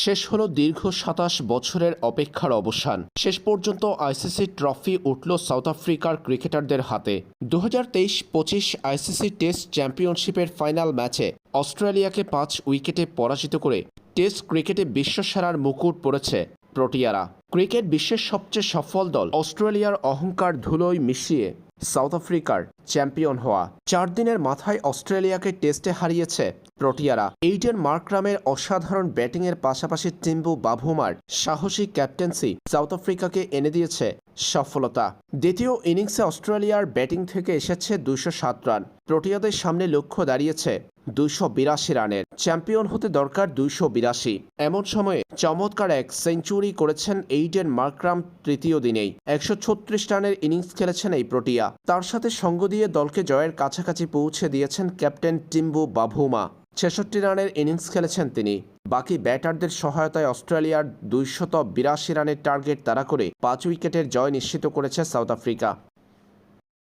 শেষ হলো দীর্ঘ সাতাশ বছরের অপেক্ষার অবসান। শেষ পর্যন্ত আইসিসি ট্রফি উঠল সাউথ আফ্রিকার ক্রিকেটারদের হাতে। দু হাজার তেইশ পঁচিশ আইসিসি টেস্ট চ্যাম্পিয়নশিপের ফাইনাল ম্যাচে অস্ট্রেলিয়াকে পাঁচ উইকেটে পরাজিত করে টেস্ট ক্রিকেটে বিশ্বসেরার মুকুট পড়েছে প্রোটিয়ারা। ক্রিকেট বিশ্বের সবচেয়ে সফল দল অস্ট্রেলিয়ার অহংকার ধুলোয় মিশিয়ে। সাউথ আফ্রিকার চ্যাম্পিয়ন হওয়া। চার দিনের মাথায় অস্ট্রেলিয়াকে টেস্টে হারিয়েছে প্রোটিয়ারা। এইডেন মার্করামের অসাধারণ ব্যাটিংয়ের পাশাপাশি টিম্বু বাভুমার সাহসী ক্যাপ্টেন্সি সাউথ আফ্রিকাকে এনে দিয়েছে সফলতা। দ্বিতীয় ইনিংসে অস্ট্রেলিয়ার ব্যাটিং থেকে এসেছে দুশো সাত রান। প্রোটিয়াদের সামনে লক্ষ্য দাঁড়িয়েছে দুইশো বিরাশি রানের। চ্যাম্পিয়ন হতে দরকার দুইশো বিরাশি। এমন সময়ে চমৎকার এক সেঞ্চুরি করেছেন এইডেন মার্করাম তৃতীয় দিনেই। একশো ছত্রিশ রানের ইনিংস খেলেছেন এই প্রোটিয়া। তার সাথে সঙ্গ দিয়ে দলকে জয়ের কাছাকাছি পৌঁছে দিয়েছেন ক্যাপ্টেন টিম্বু বাভুমা। ছেষট্টি রানের ইনিংস খেলেছেন তিনি। বাকি ব্যাটারদের সহায়তায় অস্ট্রেলিয়ার দুইশত বিরাশি রানের টার্গেট তারা করে পাঁচ উইকেটের জয় নিশ্চিত করেছে সাউথ আফ্রিকা।